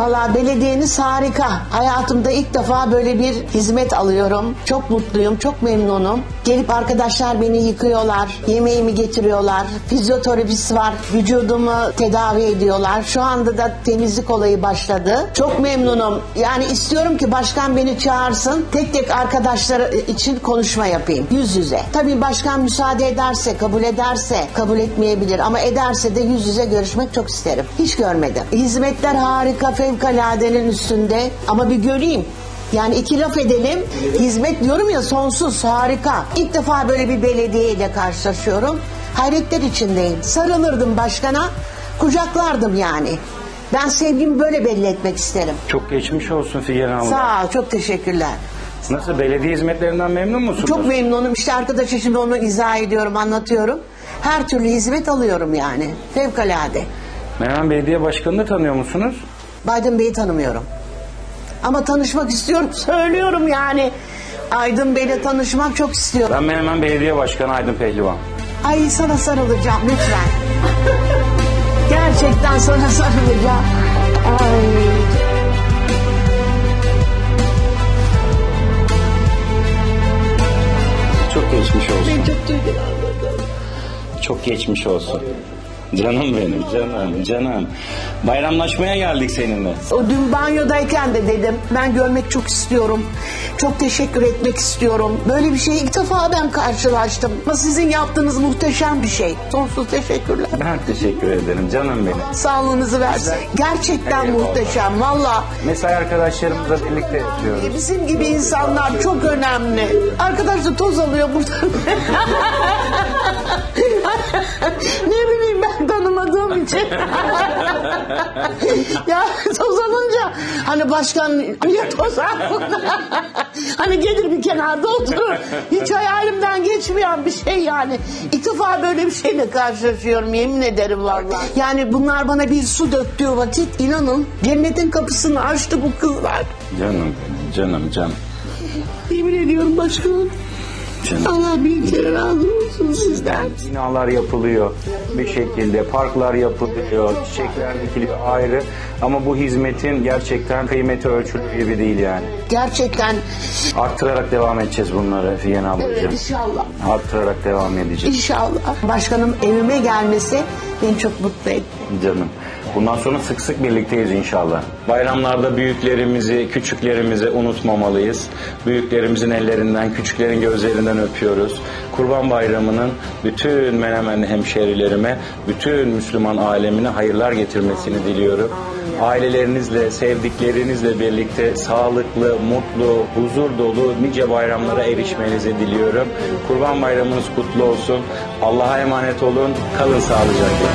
Valla belediyeniz harika. Hayatımda ilk defa böyle bir hizmet alıyorum. Çok mutluyum, çok memnunum. Gelip arkadaşlar beni yıkıyorlar, yemeğimi getiriyorlar. Fizyoterapist var, vücudumu tedavi ediyorlar. Şu anda da temizlik olayı başladı. Çok memnunum. Yani istiyorum ki başkan beni çağırsın. Tek tek arkadaşlar için konuşma yapayım. Yüz yüze. Tabii başkan müsaade ederse, kabul ederse, kabul etmeyebilir. Ama ederse de yüz yüze görüşmek çok isterim. Hiç görmedim. Hizmetler harika, fevkaladenin üstünde. Ama bir göreyim. Yani iki laf edelim. Hizmet diyorum ya sonsuz, harika. İlk defa böyle bir belediye ile karşılaşıyorum. Hayretler içindeyim. Sarılırdım başkana, kucaklardım yani. Ben sevgimi böyle belli etmek isterim. Çok geçmiş olsun Figen abla. Sağ ol, çok teşekkürler. Nasıl belediye hizmetlerinden memnun musunuz? Çok memnunum. İşte arkadaşa şimdi onu izah ediyorum, anlatıyorum. Her türlü hizmet alıyorum yani. Fevkalade. Menemen Belediye Başkanı'nı tanıyor musunuz? Biden Bey'i tanımıyorum. Ama tanışmak istiyorum, söylüyorum yani. Aydın Bey'le tanışmak çok istiyorum. Ben Menemen Belediye Başkanı Aydın Pehlivan. Ay sana sarılacağım lütfen. Gerçekten sana sarılacağım. Ay. Çok geçmiş olsun. Ben çok duygulandım. Çok geçmiş olsun. Canım benim, canım, canım. Bayramlaşmaya geldik seninle. O dün banyodayken de dedim ben görmek çok istiyorum. Çok teşekkür etmek istiyorum. Böyle bir şey ilk defa ben karşılaştım. Ama sizin yaptığınız muhteşem bir şey. Sonsuz teşekkürler. Ben teşekkür ederim, canım benim. Sağlığınızı versin. Gerçekten Eyvallah. muhteşem. Valla Mesai arkadaşlarımızla birlikte yapıyoruz. bizim gibi insanlar çok önemli. Arkadaş da toz alıyor burada. ne bileyim için. ya toz alınca hani başkan toz aldı? hani gelir bir kenarda oturur. Hiç hayalimden geçmeyen bir şey yani. İlk defa böyle bir şeyle karşılaşıyorum yemin ederim vallahi. Yani bunlar bana bir su döktüğü vakit inanın cennetin kapısını açtı bu kızlar. Canım benim, canım, canım. Yemin ediyorum başkanım. canım. Allah bin kere razı olsun sizden. Binalar yapılıyor bir şekilde, parklar yapılıyor, çiçekler dikiliyor ayrı. Ama bu hizmetin gerçekten kıymeti ölçülür gibi değil yani. Gerçekten Arttırarak devam edeceğiz bunları Figen ablacığım. inşallah. Arttırarak devam edeceğiz İnşallah. Başkanım evime gelmesi beni çok mutlu etti. canım. Bundan sonra sık sık birlikteyiz inşallah. Bayramlarda büyüklerimizi, küçüklerimizi unutmamalıyız. Büyüklerimizin ellerinden, küçüklerin gözlerinden öpüyoruz. Kurban Bayramı'nın bütün Menemenli hemşerilerime, bütün Müslüman alemine hayırlar getirmesini diliyorum. Ailelerinizle, sevdiklerinizle birlikte sağlıklı, mutlu, huzur dolu nice bayramlara erişmenizi diliyorum. Kurban Bayramınız kutlu olsun. Allah'a emanet olun. Kalın sağlıcakla.